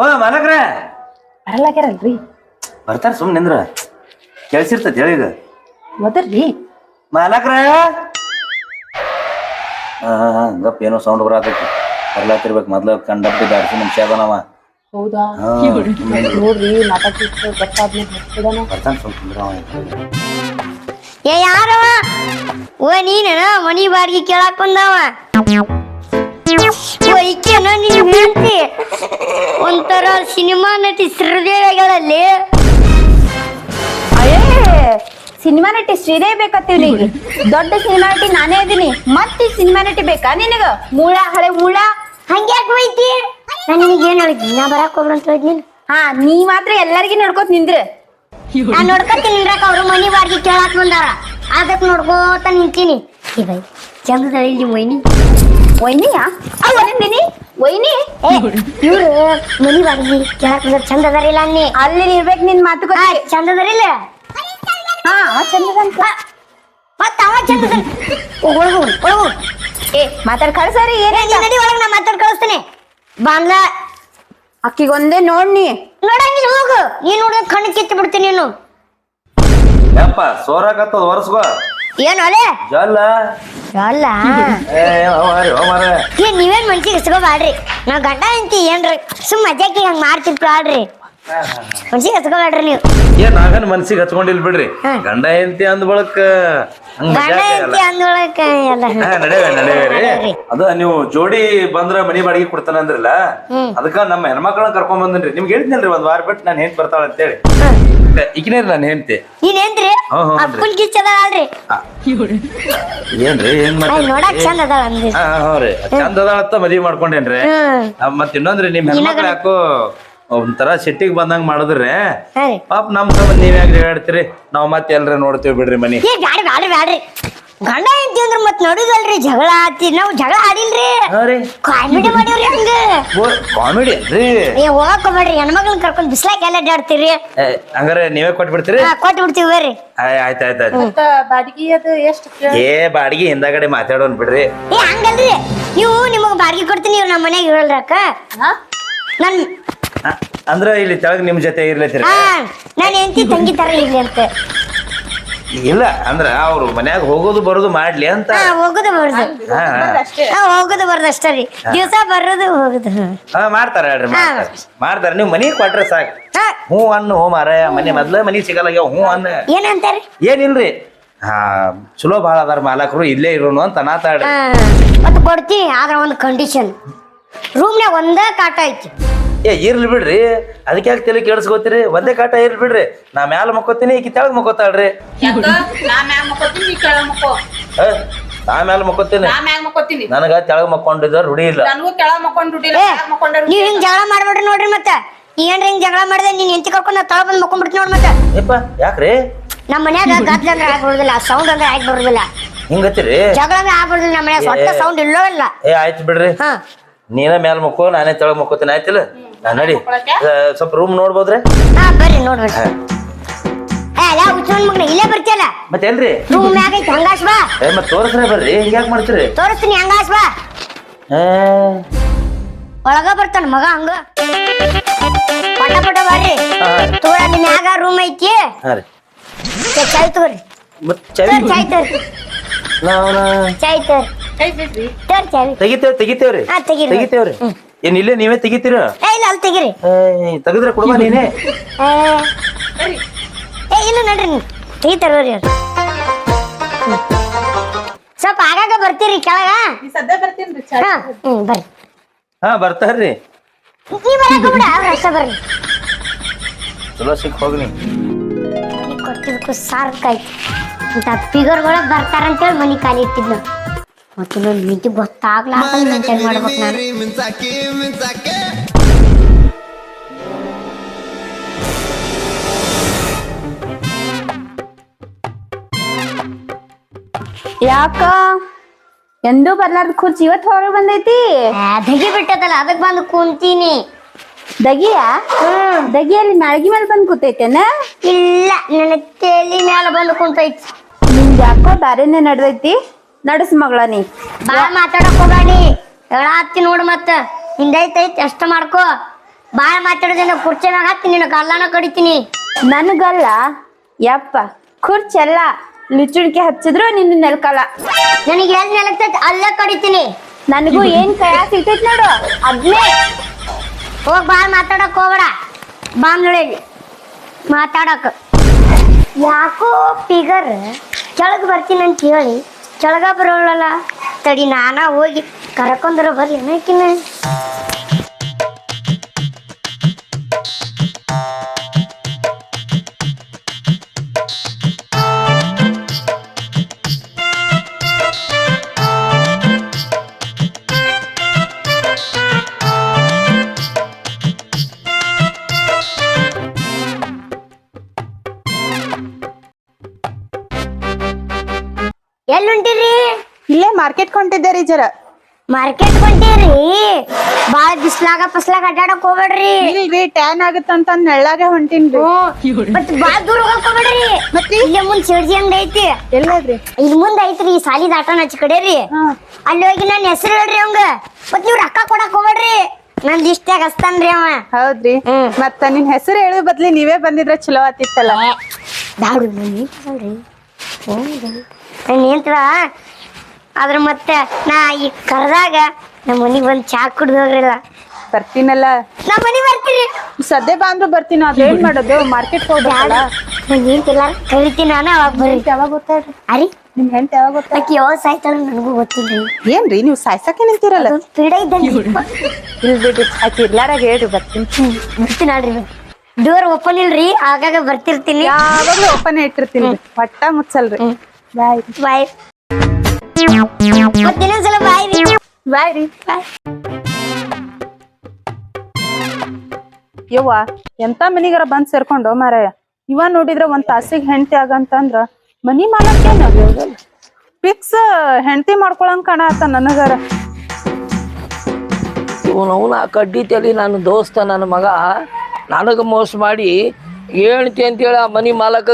ಓ ಮಾಲಕ್ರ. ಬರಲ್ಲಾಗ್ಯಾರಲ್ರಿ ಬರ್ತಾರ ಸುಮ್ ನಿಂದ್ರ. ಕೆಲ್ಸಿರ್ತೈತಿ ಹೇಳಿ ಈಗ. ಮಾಲಕ್ರ. ಹಾ ಗಪ್ ಏನೋ ಸೌಂಡ್ ಬರತೈತಿ ಬರ್ಲಾತಿರ್ಬೇಕು ಮೊದ್ಲು ಕಂಡಪ್ಟಿ ದಾಡ್ಸಿ ಮನುಷ್ಯ ಅದಾನವ ಹೌದಾ? ಹಾ, ನೋಡ್ರಿ ಮಾತಾಡ್ತಿತ್ತು ಗೊತ್ತಾದ್ಮೇಲೆ ಬರ್ತಾನ ಕುಂದ್ರವ. ಏ ಯಾರವ? ಓ ನೀನ ಮನಿ ಬಾಡಿಗೆ ಕೇಳಾಕ್ ಬಂದವ. ವೈಕ್ಯನ ಹೇಳ್ತಿ ಒಂಥರ ಸಿನಿಮಾ ನಟಿ ಶ್ರೀದೇವಿಗಳಲ್ಲಿ. ಅಯ್ಯೇ ಸಿನಿಮಾ ನಟಿ ಶ್ರೀದೇವಿ ಬೇಕತ್ತೀವಿ ಈಗ. ದೊಡ್ಡ ಸಿನಿಮಾ ನಟಿ ನಾನೇ ಇದೀನಿ ಮತ್ತೆ ಸಿನಿಮಾ ನಟಿ ಬೇಕಾ ನಿನಗ? ಮೂಳ ಹಳೆ ಮೂಳ? ಹಂಗ್ಯಾಕ್ ಬೈತಿ ನಾನು ನಿನಗೆ ಏನ್ ಹೇಳಿದ್ನಿ ನಾ ಬರಾಕ್ ಹೋಗ್ರ ಅಂತ ಹೇಳಿದ್ನಿ ಹಾ ನೀ ಮಾತ್ರ ಎಲ್ಲರಿಗೂ ನೋಡ್ಕೋತ ನಿಂದ್ರ. ನಾ ನೋಡ್ಕೊತೀನಿ ನಿಂದ್ರಕ ಅವ್ರು ಮನಿ ಬಾಡಿಗೆ ಕೇಳಾಕ್ ಬಂದಾರ. ಅದಕ್ ನೋಡ್ಕೋತ ನಿಂತೀನಿ. ಈ ಬೈ ಮೊಯ್ನಿ ವೈನಿಯಾ? ಅವನಿಂದಿನಿ ವೈನಿ ಏ ಇವ್ರು ಮನಿ ಬಾಗಿ ಕೇಳಾಕ್ ಚಂದ ಅದಾರಿಲ್ಲ ಅನ್ನಿ. ಅಲ್ಲಿ ಇರ್ಬೇಕು ನಿನ್ ಮಾತು ಚಂದ ಅದಾರಿಲ್ಲ ಹಾ ಮತ್ತ ಅವ ಚಂದ. ಒಳಗ್ ಒಳಗ್. ಏ ಮಾತಾಡ್ ಕಳ್ಸಾರಿ ಏನೇ ನಡಿ ಒಳಗ್ ನಾ ಮಾತಾಡ್ ಕಳಿಸ್ತೇನೆ. ಬಾಂಗ್ಲ. ಅಕ್ಕಿಗೊಂದೇ ನೋಡ್ನಿ. ನೋಡಂಗಿಲ್ಲ ಹೋಗು. ನೀನ್ ನೋಡಿದ್ರೆ ಕಣ್ಣು ಕಿತ್ತು ಬಿಡ್ತೀನಿ ನೀನು. ಯಪ್ಪ ಸೋರಾಕತ್ತದ ಏನು ಅಲೆ? ಜಲ್ಲ. ಅಲ್ಲ ಏ ಹೋಮಾರಿ ಹೋಮಾರ ಏ ನೀವೇನ್ ಮನ್ಸಿಗೆ ಹಚ್ಕೋಬ್ಯಾಡ್ರಿ ನಾ ಗಂಡ ಅಂತಿ ಏನ್ರಿ? ಸುಮ್ ಮಜಾಕಿ ಹಂಗ ಮಾಡ್ತಿರ್ತಾಳ್ರಿ ಮನ್ಸಿಗೆ ಹಚ್ಕೊಬೇಡ್ರಿ ನೀವು. ಏನ್ ನಾಗನ್ ಮನ್ಸಿಗೆ ಹಚ್ಕೊಂಡಿಲ್ ಬಿಡ್ರಿ. ಗಂಡ ಹೆಂಡತಿ ಅಂದ ಬಳಕ ಗಂಡ ಅಂತಿ ಅಂದೊಳಕ ಎಲ್ಲ. ನಡೆವೆ ನಡೆವೆ ನಡೆವ್ರಿ. ಅದ ನೀವು ಜೋಡಿ ಬಂದ್ರ ಮನಿ ಬಾಡಿಗೆ ಕೊಡ್ತಾನ ಅಂದ್ರಲ್ಲ ಅದಕ್ಕ ನಮ್ಮ ಹೆಣ್ಮಕ್ಳನ್ನ ಕರ್ಕೊಂಡ್ ಬಂದನ್ರಿ. ನಿಮ್ಗೆ ಹೇಳಿದ್ನಲ್ರಿ ಒಂದ್ ವಾರ ಬಿಟ್ಟು ನಾನು ಹೆಂಗ್ ಬರ್ತಾಳ ಅಂತೇಳಿ. ಈಗಿನೇ ನಾನು ಹೆಂಡ್ತಿ? ನೀನ್ ಹ್ಞೂ, ಅಪ್ಪನ್ ಕಿಚ್ ಅದಾಳ್ರಿ ಏನ್ರಿ ಏನ್ ಅಯ್ಯ, ನೋಡಕ್ ಚಂದ ಅದಾಳ ಅಂದ್ರಿ. ಹಾ ಹಾ ರೀ. ಚಂದ ಅದಾಳತ್ತ ಮದ್ವಿ ಮಾಡ್ಕೊಂಡೇನ್ರಿ. ಮತ್ತ್ ಇನ್ನೊಂದ್ರಿ ನಿಮ್ ಹೆಣ್ಮಕ್ಳು ಯಾಕೋ ಒಂಥರ ಸಿಟ್ಟಿಗೆ ಬಂದಂಗ ಮಾಡಿದ್ರಿ ಹಾ. ರೀ ಪಾಪ ನಮ್ ಸಂಬಂಧ ನೀವ್ ಯಾಕೆ ಹೇಳ್ತೀರಿ ನಾವ್ ಮತ್ತೆ ಎಲ್ರ ನೋಡ್ತೀವಿ ಬಿಡ್ರಿ ಮನಿ. ಏ ಬ್ಯಾಡ್ರಿ ಬ್ಯಾಡ್ರಿ ಬ್ಯಾಡ್ರಿ. ಗಂಡ ಹೆಂಡತಿ ಅಂದ್ರ ಮತ್ ನೋಡಿದಲ್ರಿ ಜಗಳ ಆತಿ ನಾವ್ ಜಗಳ ಆಡಿಲ್ರಿ. ಹಾ ರೀ. ಕಾಮಿಡಿ ಮಾಡೀವ್ರಿ ಹಂಗ. ಕಾಮಿಡಿ ಅನ್ರಿ ಏ ಹೋಗಕ್ ಹೋಗ್ಬೇಡ್ರಿ ಹೆಣ್ಮಕ್ಳನ್ನ ಕರ್ಕೊಂಡ್ ಬಿಸ್ಲಾಕ್ ಎಲ್ಲ ಅಡ್ಡಾಡ್ತೀರಿ ಏ, ಹಂಗಾರೆ ನೀವೇ ಕೊಟ್ಬಿಡ್ತೀರಿ? ಹಾ, ಕೊಟ್ಟು ಬಿಡ್ತೀವಿ ಬರ್ರಿ. ಆಯ್- ಆಯ್ತ್ ಆಯ್ತ್ ಆಯ್ತ್. ಮತ್ತ ಬಾಡಿಗೆ ಅದು ಎಷ್ಟು ಏ ಬಾಡಿಗೆ ಹಿಂದಾಗಡೆ ಮಾತಾಡೋನ್ ಬಿಡ್ರಿ. ಏ ಹಂಗಲ್ರಿ. ನೀವು ನಿಮಗ್ ಬಾಡಿಗೆ ಕೊಡ್ತೀನಿ ಇವ್ರು ನಮ್ಮ ಮನ್ಯಾಗ ಇರಲ್ರಕ್ಕ ನನ್ ಆ, ಅಂದ್ರ ಇಲ್ಲಿ ತೆಳಗ್ ನಿಮ್ ಜೊತೆ ಇರ್ಲತ್ತೀರಿ? ಹಾ ನಾನು ಹೆಂಡತಿ ತಂಗಿ ತರ ಇರ್ಲಿ ಅಂತ ಇಲ್ಲ ಅಂದ್ರ ಅವ್ರು ಮನ್ಯಾಗ ಹೋಗೋದು ಬರೋದು ಮಾಡ್ಲಿ ಅಂತ. ಹಾ ಹೋಗುದು ಬರೋದು. ಹಾ, ಹಾ. ಹಾ ಹೋಗುದು ಬರೋದು ಅಷ್ಟೇ ರೀ. ದಿವಸ ಬರೋದು ಹೋಗುದು ಹಾ. ಮಾಡ್ತಾರ ಹೇಳ್ರಿ ಮಾಡ್ತಾರ. ಮಾಡ್ತಾರ ನೀವು ಮನಿ ಕೊಟ್ರೆ ಸಾಕು. ಹಾ. ಹ್ಞೂ ಅನ್ನು ಹೋ ಮಾರ ಮನೆ ಮೊದ್ಲ ಮನಿ ಸಿಗಲ್ಲ ಹ್ಞೂ ಅನ್ನ. ಏನಂತಾರೆ? ಏನಿಲ್ರಿ? ಹಾ ಚಲೋ ಭಾಳ ಅದಾರ ಮಾಲಕರು ಇಲ್ಲೇ ಇರೋನು ಅಂತ ಅನಾತಾಡ್ರಿ ಮತ್ತೆ ಕೊಡ್ತೀನಿ ಆದ್ರ ಒಂದು ಕಂಡೀಷನ್ ರೂಮ್ನ್ಯಾಗ ಒಂದೇ ಕಾಟ ಐತಿ. ಏ ಇರ್ಲಿ ಬಿಡ್ರಿ. ಅದಕ್ಕೆ ಯಾಕೆ ತಲೆ ಕೇಳಿಸ್ಕೋತೀರಿ ಒಂದೇ ಕಾಟ ಇರ್ಲಿ ಬಿಡ್ರಿ. ನಾ ಮ್ಯಾಲ ಮಕ್ಕೋತೀನಿ ಈಕಿ ತೆಳಗ್ ಮಕ್ಕೋತಾಳ್ರಿ. ಯಾಕ? ನಾ ಮ್ಯಾಗ ಮಕ್ಕೋತೀನಿ ನೀ ಕೆಳಗ್ ಮಕ್ಕೋ. ನಾ ಮ್ಯಾಲ ಮಕ್ಕೋತೀನಿ. ನಾ ಮ್ಯಾಗ ಮಕ್ಕೋತೀನಿ. ನನಗ ತೆಳಗ್ ಮಕ್ಕೊಂಡಿದ್ದ ರೂಢಿ ಇಲ್ಲ. ನನಗೂ ಕೆಳಗ್ ಮಕ್ಕೊಂಡ್ ದುಡ್ಡಿಲ್ಲ ಏ ಮ್ಯಾಗ್ ಮಕ್ಕೊಂಡಾರ ನೀವ್ ಹಿಂಗ್ ಜಗಳ ಮಾಡ್ಬೇಡ್ರಿ ನೋಡ್ರಿ ಮತ್ತೆ. ಏನ್ರಿ ಹಿಂಗ್ ಜಗಳ ಮಾಡ್ದೆ? ನೀನ್ ಎಂತಿ ಕರ್ಕೊಂಡ್ ನಾ ತಳ ಬಂದ್ ಮಕ್ಕೊಂಡ್ಬಿಡ್ತೀನಿ ನೋಡ್ ಮತ್ತೆ. ಏಪ್ಪ ಯಾಕ್ರಿ? ನಮ್ಮ ಮನ್ಯಾಗ ಗದ್ಲ ಅಂದ್ರೆ ಆಗ್ಬಿಡುದಿಲ್ಲ ಸೌಂಡ್ ಅಂದ್ರೆ ಆಗಿ ಬರುದಿಲ್ಲ. ಹಿಂಗತ್ತೀರಿ ಜಗಳನೇ ಆಗ್ಬಿಡುದಿಲ್ಲ ನಮ್ಮ ಮನ್ಯಾಗ ಸೌಂಡ್ ಇಲ್ಲೋ ಇಲ್ಲ. ಏ ಆಯ್ತು ಬಿಡ್ರಿ. ಹಾ. ನೀನ ಮ್ಯಾಲ ಮಕ್ಕೋ ನಾನೇ ತೆಳಗ್ ಮಕ್ಕೋತೀನಿ ಆಯ್ತಿಲ್ಲ? ನಾ ನಡಿ. ಆ, ಸ್ವಲ್ಪ ರೂಮ್ ನೋಡ್ಬೋದ್ರಿ? ಹಾ ಬರ್ರಿ ನೋಡ್ರಿ. ಏ ಯಾವ ಹುಚ್ಚನ್ ಮಗನ ಇಲ್ಲೇ ಬರ್ತಿಯಲ್ಲ? ಮತ್ತೆ ಎಲ್ರಿ ರೂಮ್ ಮ್ಯಾಗ ಐತಿ ಹಂಗಾಸ್ ಬಾ. ಏ ಮತ್ ತೋರಿಸ್ರೆ ಬರ್ರಿ ಹಿಂಗ್ಯಾಕ್ ಮಾಡ್ತೀರಿ? ತೋರಿಸ್ತೀನಿ ಹಂಗಾಸ್ ಬಾ. ಏ. ಒಳಗ ಬರ್ತಾನ ಮಗ ಹಂಗ. ಪಟ ಪಟ ಬರ್ರಿ. ಹಾ, ಹಾ. ತೋರ ಅಲ್ಲಿ ಮ್ಯಾಗ ರೂಮ್ ಐತಿ. ಹಾ ರೀ. ಏ, ಚಾಯ್ ತಗೋರಿ. ಮತ್ ತೋರ್ ಚವಿ ಚಾಯ್ ತೋರಿ. ನಾವ್ ಚಾಯ್ ತೋರಿ. ಕೈ ಬಿಡ್ರಿ. ತೋರ್ ಚಾವಿ ತೆಗಿತೇವ್ ತೆಗಿತೇವ್ರಿ. ಹಾ ತೆಗೀರಿ ತೆಗಿತೇವ್ರಿ. ಏನ್ ಇಲ್ಲೇ ನೀವೇ ತೆಗಿತೀರ? ಏ ಇಲ್ಲ ಅಲ್ಲಿ ತೆಗೀರಿ. ಏ ತೆಗದ್ರೆ ಕೊಡುವ ನೀನೇ? ಏ ಏ ಇಲ್ಲ ನಡ್ರಿ ನೀವು ತೆಗಿತಾರ ಬರ್ರಿ ಅವ್ರು. ಹ್ಮ್. ಸ್ವಲ್ಪ ಆಗಾಗ ಬರ್ತೀರಿ ಕೆಳಗ. ನೀ ಸದ್ಯ ಬರ್ತೀನಿ ಚಾ ಹಾ ಹ್ಮ್ ಬರ್ರಿ. ಹಾ ಬರ್ತಾರ್ರಿ. ನೀ ಬರಾಕ ಬಿಡ ಅವ್ರ ಅಷ್ಟ ಬರ್ರಿ. ಚಲೋ ಸಿಕ್ ಅಂತ ಫಿಗರ್ಗಳ ಬರ್ತಾರಂತೇಳಿ ಮನಿ ಖಾಲಿ ಮೇಂಟೈನ್ ಮಾಡ್ಬೇಕು ನಾನು. ಯಾಕ? ಎಂದೂ ಬರ್ಲಾರ್ದ ಕುರ್ಚಿ ಇವತ್ತು ಹೊರಗೆ ಬಂದೈತಿ? ಆ, ದಗಿ ಬಿಟ್ಟದಲ್ಲ ಅದಕ್ಕೆ ಬಂದು ಕುಂತೀನಿ. ದಗಿಯ? ದಗಿಯಲ್ಲಿ ನಾಳಗಿ ಮೇಲೆ ಬಂದ್ ಕೂತೈತೇನ? ಇಲ್ಲ ನನ್ನ ತಲೆ ಮೇಲೆ ಬಂದು ಕುಂತೈತಿ. ನಿಮ್ದು ಯಾಕೋ ಬ್ಯಾರೇನೆ ನಡ್ದೈತಿ? ನಡಸ್ ಮಗಳ ನೀ. ಬಾಳ ಮಾತಾಡಕ್ ಹೋಗ್ಬೇಡಿ ಹೇಳತ್ತಿ ನೋಡು ಮತ್ತ. ಹಿಂದೈತೈತಿ ಅಷ್ಟ ಮಾಡ್ಕೋ. ಬಾಳ ಮಾತಾಡೋದ್ರಿಂದ ಕುರ್ಚಿ ಮ್ಯಾಗ ಹತ್ತಿ ನಿನ್ನ ಗಲ್ಲಾನ ಕಡಿತೀನಿ. ನನ್ಗಲ್ಲ. ಯಪ್ಪ ಕುರ್ಚೆಲ್ಲ ಲುಚುಡಿಕೆ ಹಚ್ಚಿದ್ರು ನಿನ್ನ ನೆಲ್ಕಲ್ಲ. ನನಗೆ ಎಲ್ಲಿ ನೆಲಗ್ತೈತಿ ಅಲ್ಲೇ ಕಡಿತೀನಿ. ನನಗೂ ಏನ್ ಕೈ ಸಿಗ್ತೈತಿ ನೋಡು ಅದ್ನೇ. ಹೋಗ್ ಬಾಳ ಮಾತಾಡಕ್ ಹೋಗ್ಬೇಡ. ಬಾಂಗ್ಳಿ ಮಾತಾಡಕ್. ಯಾಕೋ ಫಿಗರ್ ಕೆಳಗ್ ಬರ್ತೀನಿ ಅಂತ ಹೇಳಿ. ಕೆಳಗ ಬರೋಳಲ್ಲ. ತಡಿ ನಾನ ಹೋಗಿ ಕರ್ಕೊಂಡ್ರ ಬರ್ಲಿ ಏನಕಿನ ಎಲ್ಲಿ ಹೊಂಟಿರಿ ಇಲ್ಲೇ ಮಾರ್ಕೆಟ್ ಹೊಂಟಿದ್ದೆ ರೀ ಜರ. ಮಾರ್ಕೆಟ್ ಹೊಂಟಿರಿ? ಬಾಳ ಬಿಸ್ಲಾಗ ಪಸ್ಲಾಗ ಅಡ್ಡಾಡಕ್ ಹೋಗ್ಬೇಡ್ರಿ. ಇಲ್ರಿ ಟ್ಯಾನ್ ಆಗತ್ತಂತ ನೆಳ್ಳಾಗೆ ಹೊಂಟಿನ್ರಿ ಮತ್ ಬಾಳ ದೂರ ಹೋಗಕ್ ಹೋಗ್ಬೇಡ್ರಿ. ಮತ್ತೆ? ಇಲ್ಲೇ ಮುಂದ್ ಶಿವಜಿ ಅಂಗಡಿ ಐತಿ. ಎಲ್ಲದ್ರಿ? ಇಲ್ಲಿ ಮುಂದ್ ಐತ್ರಿ ಈ ಸಾಲಿ ದಾಟನ ಹಚ್ಚ ಕಡೆ ರೀ ಅಲ್ಲಿ ಹೋಗಿ ನನ್ನ ಹೆಸರು ಹೇಳ್ರಿ ಅವಂಗ. ಮತ್ ನೀವ್ ರೊಕ್ಕ ಕೊಡಕ್ ಹೋಗ್ಬೇಡ್ರಿ. ನಂದ್ ಇಷ್ಟಾಗ ಹಸ್ತಾನ್ರಿ ಅವ. ಹೌದ್ರಿ. ಮತ್ತ ನಿನ್ ಹೆಸರು ಹೇಳೋ ಬದ್ಲಿ ನೀವೇ ಬಂದಿದ್ರ ಚಲೋ ಆತಿತ್ತಲ್ಲ. ದಾಡು ನಿಂತಲ್ರಿ ನಿಂತ್ರ ಆದ್ರೆ ಮತ್ತೆ ನಾ ಈ ಕರೆದಾಗ ನಮ್ಮ ಮನಿಗ್ ಬಂದ್ ಚಾ ಕುಡ್ದು ಹೋಗ್ರಿಲ್ಲ ಬರ್ತೀನಲ್ಲ. ನಮ್ಮ ಮನಿ ಬರ್ತೀರಿ. ಸದ್ಯ ಬಾ ಅಂದ್ರು ಬರ್ತೀನಿ ಅದ್ ಏನ್ ಮಾಡೋದು? ಮಾರ್ಕೆಟ್ ಹೋಗ್ಬೇಕಲ್ಲ. ನಿಂತಿಲ್ಲ ಕರಿತೀನಿ ನಾನು ಅವಾಗ ಬರ್ರಿ ಯಾವಾಗ ಗೊತ್ತಾಡ್ರಿ ಅರಿ? ನಿಮ್ ಹೆಂಡತಿ ಯಾವಾಗ ಗೊತ್ತಾ ಆಕಿ ಯಾವ ಸಾಯ್ತಾಳ ನನಗೂ ಗೊತ್ತಿಲ್ಲ. ಏನ್ರಿ ನೀವು ಸಾಯ್ಸಕ್ಕೆ ನಿಂತಿರಲ್ಲ? ಪೀಡ ಇದ್ದಂಗೆ. ಇಲ್ ಬಿಡ್ರಿ ಆಕಿ ಇರ್ಲಾರಾಗ ಹೇಳ್ರಿ ಬರ್ತೀನಿ. ಬರ್ತೀನಿ ಅಡ್ರಿ ಡೋರ್ ಓಪನ್ ಇಲ್ರಿ ಆಗಾಗ ಬರ್ತಿರ್ತೀನಿ. ಯಾವಾಗಲೂ ಓಪನ್ ಇಟ್ಟಿರ್ತೀನಿ. ಪಟ್ಟ ಮುಚ್ಚಲ್ರಿ. ಬಾಯ್ ಬಾಯ್ ಮತ್ತೆ ಇನ್ನೊಂದ್ಸಲ ಬಾಯ್ ರೀ ಬಾಯ್ ರೀ ಬಾಯ್ ಯವ್ವ ಎಂತ ಮನಿಗಾರ ಬಂದ್ ಸೇರ್ಕೊಂಡು ಮಾರಾಯ? ಇವ ನೋಡಿದ್ರ ಒಂದ್ ತಾಸಿಗೆ ಹೆಂಡತಿ ಆಗಂತಂದ್ರ ಮನಿ ಮಾಡಕ್ಕೇನ ಫಿಕ್ಸ್ ಹೆಂಡತಿ ಮಾಡ್ಕೊಳಂಗ್ ಕಾಣತ್ತ ನನಗಾರ. ಇವನವನ ಕಡ್ಡಿ ತಲಿ ನನ್ನ ದೋಸ್ತ ನನ್ನ ಮಗ. ನನಗೆ ಮೋಸ ಮಾಡಿ ಹೇಳ್ತಿ ಅಂತೇಳಿ ಆ ಮನಿ ಮಾಲಕ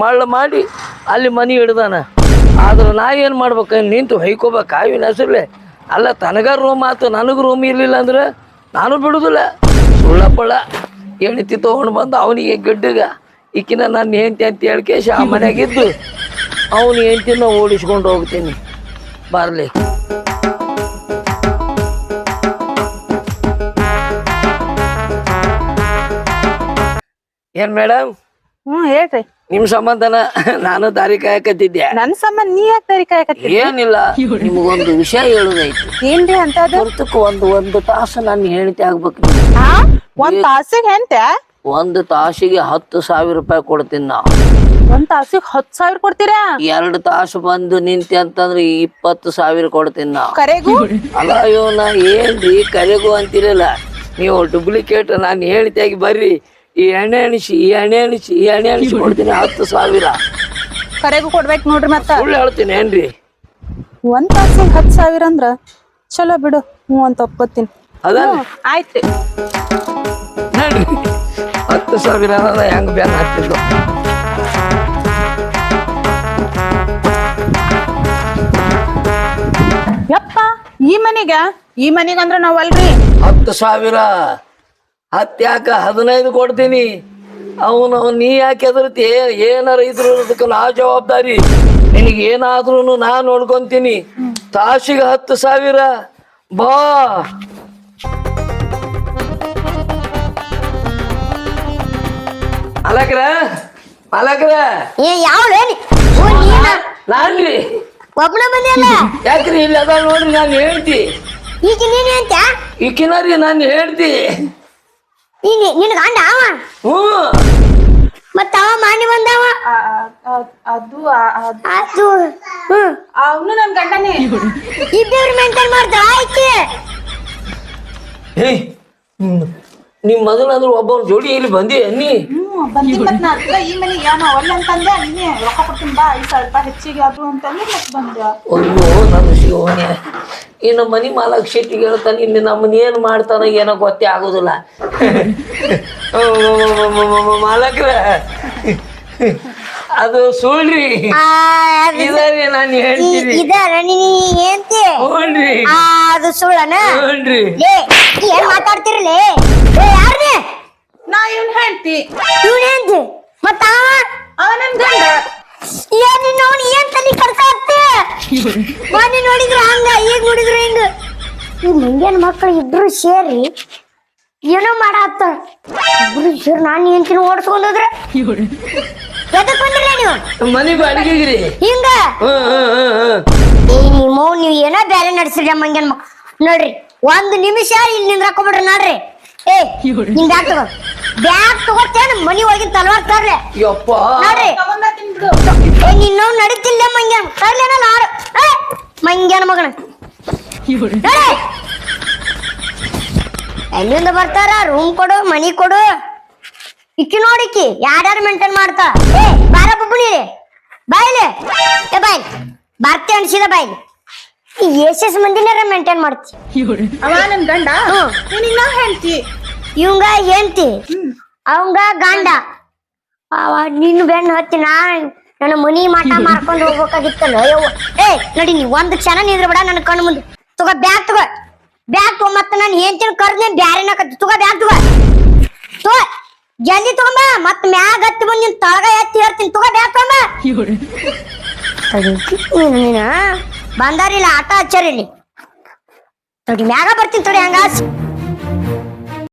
ಮಳ್ಳ ಮಾಡಿ ಅಲ್ಲಿ ಮನೆ ಹಿಡ್ದಾನ. ಆದ್ರೆ ನಾ ಏನು ಮಾಡ್ಬೇಕು? ನಿಂತು ಹೈಕೋಬೇಕು ಕಾವಿನ ಹೆಸರ್ಲೆ. ಅಲ್ಲ ತನಗ ರೂಮ್ ಆತು. ನನಗೆ ರೂಮ್ ಇರಲಿಲ್ಲ ಅಂದ್ರೆ ನಾನು ಬಿಡುದಿಲ್ಲ. ಸುಳ್ಳಪ್ಪಳ. ಹೆಣ್ತಿ ತೊಗೊಂಡು ಬಂದು ಅವನಿಗೆ ಗಡ್ಡಗ. ಈಕಿನ ನನ್ನ ಹೆಂಡತಿ ಅಂತ ಹೇಳ್ಕೇಶ ಆ ಮನೆಯಾಗಿದ್ದು ಅವನ ಹೆಂಡತಿನ ಓಡಿಸ್ಕೊಂಡು ಹೋಗ್ತೀನಿ. ಬರಲಿ. ಏನು ಮೇಡಮ್ ಹ್ಮ್, ಹೇಳ್ರಿ. ನಿಮ್ ಸಂಬಂಧನ ನಾನು ದಾರಿ ಕಾಯಕತ್ತಿದ್ದೆ. ನನ್ ಸಂಬಂಧ ನೀ ಯಾಕೆ ದಾರಿ ಕಾಯಕತ್ತಿ? ಏನಿಲ್ಲ ನಿಮಗೊಂದು ವಿಷಯ ಹೇಳುದೈತಿ. ಏನ್ರಿ ಅಂತ ಹೊರ್ತಕ್ ಒಂದು ಒಂದು ತಾಸು ನಾನು ಹೇಳ್ತಿ ಆಗ್ಬೇಕು ಹಾ ಒಂದ್ ತಾಸಿಗೆ ಹೆಂತೆ ಒಂದ್ ತಾಸಿಗೆ ಹತ್ತು ಸಾವಿರ ರೂಪಾಯಿ ಕೊಡ್ತೀನಿ ನಾವು ಒಂದ್ ತಾಸಿಗೆ ಹತ್ತು ಸಾವಿರ ಕೊಡ್ತೀರಾ? ಎರಡು ತಾಸು ಬಂದು ನಿಂತಿ ಅಂತಂದ್ರೆ ಇಪ್ಪತ್ತು ಸಾವಿರ ಕೊಡ್ತೀನಿ ನಾವು ಕರೆಗೂ? ಅಲ್ಲ ಅಯ್ಯೋ ನಾ ಏನ್ರಿ ಕರೆಗು ಅಂತಿರಲ್ಲ. ನೀವು ಡೂಪ್ಲಿಕೇಟ್ ನಾನು ಹೇಳ್ತಿಯಾಗಿ ಬರ್ರಿ. ಈ ಎಣ್ಣೆ ಎಣಿಸಿ ಈ ಎಣ್ಣೆ ಎಣಿಸಿ ಈ ಎಣ್ಣೆ ಎಣಿಸಿ ಕೊಡ್ತೀನಿ ಹತ್ತು ಸಾವಿರ. ಕರೆಗೂ ಕೊಡ್ಬೇಕು ನೋಡ್ರಿ ಮತ್ತೆ. ಸುಳ್ಳು ಹೇಳ್ತೀನಿ ಏನ್ರಿ? ಒಂದ್ ತಾಸಿಗೆ ಹತ್ತು ಸಾವಿರ ಅಂದ್ರ ಚಲೋ ಬಿಡು ಹ್ಞೂ ಅಂತ ಒಪ್ಕೋತೀನಿ. ಅದಲ್ಲ? ಹ್ಮ್, ಆಯ್ತು ನೋಡ್ರಿ ಹತ್ತು ಸಾವಿರ ಅನ್ನೋದು ಹೆಂಗ್ ಬ್ಯಾನ್ ಹಾಕ್ತಿದ್ದು ಯಪ್ಪ ಈ ಮನೆಗ ಈ ಮನೆಗಂದ್ರ ಅಂದ್ರ ನಾವ್ ಅಲ್ರಿ ಹತ್ತು ಸಾವಿರ. ಹತ್ತು ಯಾಕ ಹದಿನೈದು ಕೊಡ್ತೀನಿ? ಅವನು ನೀ ಯಾಕೆ ಹೆದರ್ತಿ? ಏನಾರ ಇದ್ರು ಅದಕ್ಕೆ ನಾ ಜವಾಬ್ದಾರಿ. ನಿನಗೆ ಏನಾದ್ರೂ ನಾ ನೋಡ್ಕೊಂತೀನಿ. ತಾಸಿಗೆ ಹತ್ತು ಸಾವಿರ. ಬಾ. ಅಲಕ್ರ ಅಲಕ್ರ ಏ ಯಾವ ನೀನ? ನಾನ್ರಿ. ಒಬ್ಬನ ಬಂದಿಯಲ್ಲ ಯಾಕ್ರಿ ಇಲ್ಲಿ ಅದ ನೋಡ್ರಿ ನಾನು ಹೇಳ್ತಿ. ಈಗ ನೀನು ಅಂತ ಈಕಿನರಿ ನಾನು ಹೇಳ್ತಿ. ಈಗ ನಿನ್ನ ಗಂಡ ಅವ? ಹ್ಞೂ. ಮತ್ತ ಅವ ಮಾಡಿ ಬಂದವ? ಅದು ಅದು. ಹ್ಮ್ ಅವನು ನನ್ನ ಗಂಡನೇ. ಇಬ್ಬರು ಮೇಂಟೈನ್ ಮಾಡ್ತಾಳ ಆಯ್ಕೆ? ಏಯ್. ನಿಮ್ ಮೊದಲಾದ್ರೂ ಒಬ್ಬ ಜೋಡಿ ಇಲ್ಲಿ ಬಂದಿ ಅನ್ನಿ ಬಂದಿದ್ ಮತ್ ನಾ ಅದ್ಕ ಈ ಮನೆಗೆ ಏನೋ ಒಳ್ಳೆ ಅಂತಂದೆ ನೀನೆ ರೊಕ್ಕ ಕೊಡ್ತೀನಿ ಬಾ ಐದ್ ಸಾವಿರ ರೂಪಾಯಿ ಹೆಚ್ಚಿಗೆ ಅದು ಅಂತಂದ್ರೆ ಮತ್ ಬಂದೆ. ಅಯ್ಯೋ ನನ್ನ ಶಿವನೇ. ಇನ್ನು ಮನಿ ಮಾಲಕ್ ಶೆಟ್ಟಿಗೆ ಹೇಳ್ತಾನೆ ಇಲ್ಲಿ ನಮ್ಮನ್ನ ಏನ್ ಮಾಡ್ತಾನ ಏನೋ ಗೊತ್ತೇ ಆಗೋದಿಲ್ಲ. ಮಾಲಕ್ರ. ಅದು ಸುಳ್ರಿ. ಆ, ಅದು- ಇದರಿ ನಾನು ಹೇಳ್ತೀನಿ. ಇದಾರ ನೀ ಏನ್ತಿ? ಹ್ಞೂನ್ರಿ ಆ, ಅದು ಸುಳ್ಳನ ಏ ಲೇ ಏನ್ ಮಾತಾಡ್ತಿರಲೇ ಏ ಯಾರು ನಾ ಇವ್ನ ಇವನ್ ಇವ್ನೇಂತಿ ಮತ್ತ ಅವ? ನನ್ ಗಂಡ. ಏನ್ ನಿನ್ನ ಅವ್ನ್ ಏನ್ ತಲಿ ಕಡ್ಸಾತ್ತೆ ಮೊನ್ನೆ ನೋಡಿದ್ರು ಹಂಗ ಈಗ ನೋಡಿದ್ರು ಹಿಂಗ. ಈ ಮಂಗ್ಯನ ಮಕ್ಕಳು ಇಬ್ರು ಸೇರಿ ಏನೋ ಮಾಡತ್ತ. ಇಬ್ರು ಸೇರಿ ನಾನು ಏನ್ ಹೋದ್ರೆ? ಎದಕ್ ಬಂದ್ರಲ್ಲ ನೀವು? ಮನಿ ಬಾಡಿಗೆಗ್ರಿ ಹಿಂಗ? ಹ್ಮ್ ಹ್ಮ್ ಹ್ಮ್ ಹ್ಮ್ ಏ ನೀವು ನೀವು ಏನೋ ಬೇರೆ ನಡ್ಸಿರಿ ಮಂಗ್ಯನ ಮಕ್ ನೋಡ್ರಿ ಒಂದ್ ನಿಮಿಷ ಇಲ್ಲಿ ನಿಂದ್ರಾಕೊಂಬಿಡ್ರಿ ನೋಡ್ರಿ. ಏ ನಿನ್ ಬ್ಯಾಗ್ ತಗೋ. ಬ್ಯಾಗ್ ತಗೋತೇನ ಮನಿ ಒಳಗಿನ ತಲವಾರ್ ತರ್ಲೆ. ಯಪ್ಪ. ನೋಡ್ರಿ. ತಗೊಂಬರ್ತೀನಿ ಬಿಡು ಏ ನಡೀತಿಲ್ಲ ಮಂಗ್ಯಾನ ತರ್ಲೇನ ನಾರು ಏ ಮಂಗ್ಯಾನ ಮಗನ. ಎಲ್ಲಿಂದ ಬರ್ತಾರ? ರೂಮ್ ಕೊಡು ಮನಿ ಕೊಡು. ಇಕ್ಕಿ ನೋಡಿಕ್ಕಿ ಯಾರ್ಯಾರು ಮೇಂಟೈನ್ ಮಾಡ್ತಾ? ಏ ಬಾರ ಬುಬ್ಬುಣಿ ಬಾಯ್ಲೆ. ಏ ಬಾಯ್. ಬರ್ತೆ ಅನ್ಸಿದ ಬಾಯ್ಲಿ. ಈ ಎಷ್ಟೆಷ್ಟು ಮಂದಿನಾರ ಮೇಂಟೈನ್ ಮಾಡ್ತಿ. ಅವ ನನ್ ಗಂಡ? ನಿನಗ್ ನಾ ಹೆಂಡ್ತಿ ಇವಂಗ ಹೆಂಡ್ತಿ ಅವಂಗ ಗಂಡ. ಅವ ನಿನ್ನ ಬೆನ್ನ ಹತ್ತಿ ನಾ ನನ್ನ ಮನಿ ಮಾಟ ಮಾರ್ಕೊಂಡು ಹೋಗ್ಬೇಕಾಗಿತ್ತಲ್ಲ ಅಯ್ಯೋ ಏ ನಡಿ ನೀ ಒಂದ್ ಕ್ಷಣ ನಿದ್ರ ಬಿಡ ನನ್ನ ಕಣ್ಣು ಮುಂದೆ. ತಗೋ ಬ್ಯಾಗ್ ತಗೋ. ಬ್ಯಾಗ್ ತಗೋ ಮತ್ತೆ ನಾನು ಹೆಂಡ್ತಿನ ಕರ್ದೆ ಬ್ಯಾರೆನ ಕತ್ತಿ ತಗೋ ಬ್ಯಾಗ್ ತಗೋ. ತಗೋ. ಜಲ್ದಿ ತಗೊಂಬ? ಮತ್ ಮ್ಯಾಗ ಹತ್ತಿ ಬಂದ್ ನಿನ್ ತಳಗ ಎತ್ತಿ ಹೇಳ್ತೀನಿ. ತಗೋ ಬ್ಯಾಗ್ ತಗೊಂಬ. ನೀನ ಬಂದಾರಿಲ್ಲ ಆಟ ಹಚ್ಚಾರಿಲ್ಲಿ ತಡಿ ಮ್ಯಾಗ ಬರ್ತೀನಿ ತಡಿ ಹಂಗ